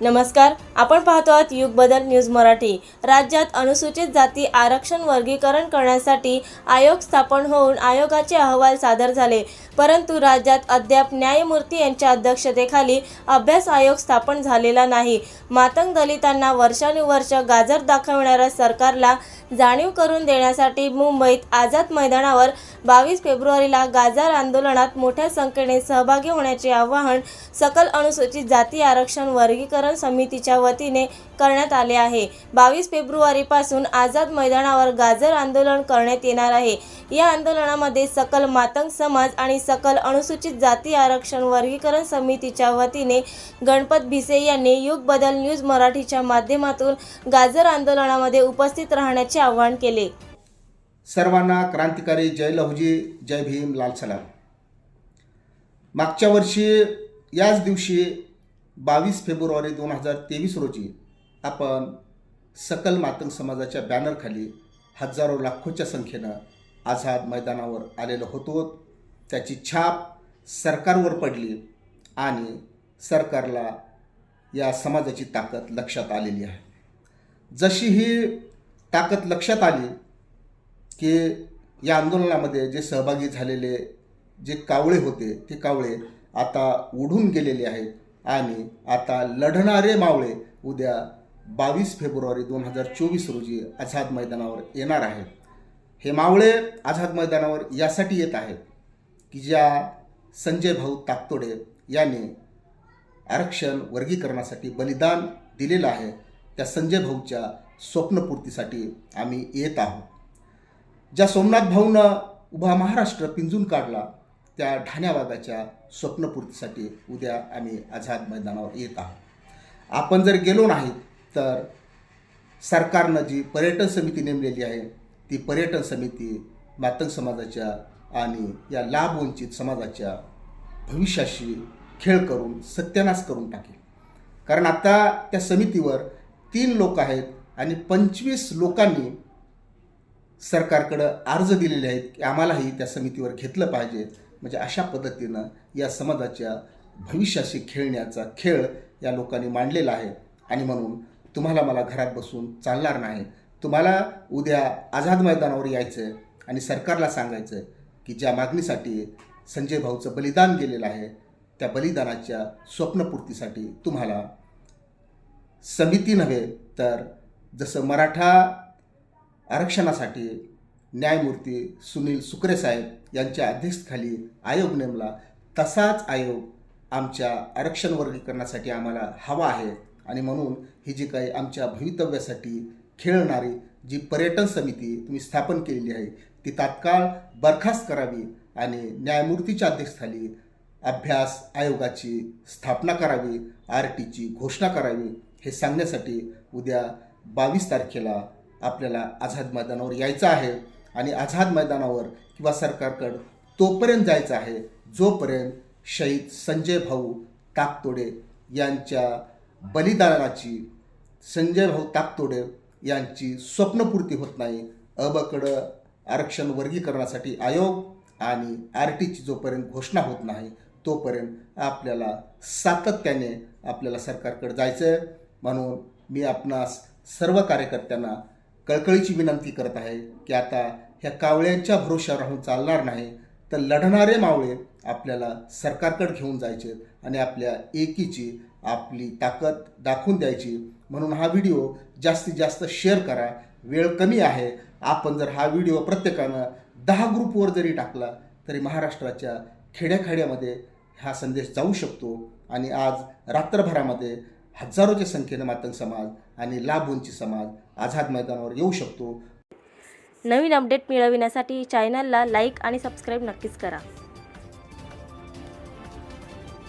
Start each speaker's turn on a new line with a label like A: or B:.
A: नमस्कार आपण पाहतो आहात युग बदल न्यूज मराठी. राज्यात अनुसूचित जाती आरक्षण वर्गीकरण करण्यासाठी आयोग स्थापन होऊन आयोगाचे अहवाल सादर झाले. परंतु राज्यात अद्याप न्यायमूर्ती यांच्या अध्यक्षतेखाली अभ्यास आयोग स्थापन झालेला नाही. मातंग दलितांना वर्षानुवर्ष गाजर दाखवणाऱ्या सरकारला जाणीव करून देण्यासाठी मुंबईत आझाद मैदानावर बावीस फेब्रुवारीला गाजर आंदोलनात मोठ्या संख्येने सहभागी होण्याचे आवाहन सकल अनुसूचित जाती आरक्षण वर्गीकरण समितीच्या वतीने करण्यात आले आहे. बावीस फेब्रुवारीपासून आझाद मैदानावर गाजर आंदोलन करण्यात येणार आहे. या आंदोलनामध्ये सकल मातंग समाज आणि सकल अनुसूचित जाती आरक्षण वर्गीकरण समितीच्या वतीने गणपत भिसे यांनी युग बदल न्यूज मराठीच्या माध्यमातून गाजर आंदोलनामध्ये उपस्थित राहण्याचे आवाहन केले.
B: सर्वांना क्रांतिकारी जय लहुजी जय भीम लाल सलाम. मागच्या वर्षी याच दिवशी बावीस फेब्रुवारी दोन हजार तेवीस रोजी आपण सकल मातंग समाजाच्या बॅनरखाली हजारो लाखोच्या संख्येनं आझाद मैदानावर आलेलो होतो. त्याची छाप सरकारवर पडली आणि सरकारला या समाजाची ताकद लक्षात आलेली आहे. जशी ही ताकद लक्षात आली की या आंदोलनामध्ये जे सहभागी झालेले जे कावळे होते ते कावळे आता उडून गेलेले आहेत. आणि आता लढणारे मावळे उद्या बावीस फेब्रुवारी दोन हजार चोवीस रोजी आझाद मैदानावर येणार आहेत. हे मावळे आझाद मैदानावर यासाठी येत आहेत की ज्या संजय भाऊ ताकतोडे यांनी आरक्षण वर्गीकरणासाठी बलिदान दिलेलं आहे त्या संजय भाऊच्या स्वप्नपूर्तीसाठी आम्ही येत आहोत. ज्या सोमनाथ भाऊनं उभा महाराष्ट्र पिंजून काढला त्या ठाण्यावादाच्या स्वप्नपूर्तीसाठी उद्या आम्ही आझाद मैदानावर येत आहोत. आपण जर गेलो नाही तर सरकारनं जी पर्यटन समिती नेमलेली आहे ती पर्यटन समिती मातंग समाजाच्या आणि या लाभवंचित समाजाच्या भविष्याशी खेळ करून सत्यानाश करून टाकेल. कारण आता त्या समितीवर तीन लोक आहेत आणि पंचवीस लोकांनी सरकारकडं अर्ज दिलेले आहेत की आम्हालाही त्या समितीवर घेतलं पाहिजे. म्हणजे अशा पद्धतीनं या समाजाच्या भविष्याशी खेळण्याचा खेळ या लोकांनी मांडलेला आहे. आणि म्हणून तुम्हाला मला घरात बसून चालणार नाही. तुम्हाला उद्या आझाद मैदानावर यायचं आहे आणि सरकारला सांगायचं आहे की ज्या मागणीसाठी संजय भाऊचं बलिदान गेलेलं आहे त्या बलिदानाच्या स्वप्नपूर्तीसाठी तुम्हाला समिती नव्हे तर जसं मराठा आरक्षणासाठी न्यायमूर्ती सुनील सुकरे साहेब यांच्या अध्यक्षतेखाली आयोग नेमला. तसाच आयोग आमच्या आरक्षण वर्गीकरणासाठी आम्हाला हवा आहे. आणि म्हणून ही जी काही आमच्या भवितव्यासाठी खेळणारी जी पर्यटन समिती तुम्ही स्थापन केलेली आहे ती तात्काळ बरखास्त करावी आणि न्यायमूर्तीच्या अध्यक्षतेखाली अभ्यास आयोगाची स्थापना करावी आर टीची घोषणा करावी हे सांगण्यासाठी उद्या बावीस तारखेला आपल्याला आझाद मैदानावर यायचं आहे. आणि आझाद मैदानावर किंवा सरकारकडं तोपर्यंत जायचं आहे जोपर्यंत शहीद संजय भाऊ ताकतोडे यांच्या बलिदानाची संजय भाऊ ताकतोडे यांची स्वप्नपूर्ती होत नाही अबकडं आरक्षण वर्गीकरणासाठी आयोग आणि आर टीची जोपर्यंत घोषणा होत नाही तोपर्यंत आपल्याला सातत्याने आपल्याला सरकारकडे जायचं आहे म्हणून मी आपणास सर्व कार्यकर्त्यांना कळकळीची विनंती करत आहे की आता ह्या कावळ्यांच्या भरोश्यावर राहून चालणार नाही तर लढणारे मावळे आपल्याला सरकारकडे घेऊन जायचे आणि आपल्या एकीची आपली ताकद दाखवून द्यायची. म्हणून हा व्हिडिओ जास्तीत जास्त शेअर करा. वेळ कमी आहे. आपण जर हा व्हिडिओ प्रत्येकानं दहा ग्रुपवर जरी टाकला तरी महाराष्ट्राच्या खेड्याखेड्यामध्ये हा संदेश जाऊ शकतो. आणि आज रात्रभरामध्ये हजारोच्या संख्येनं मातंग समाज आणि लाभोंची समाज आझाद मैदानावर येऊ शकतो.
A: नवीन अपडेट मिळविण्यासाठी चॅनलला लाईक आणि सबस्क्राईब नक्कीच करा.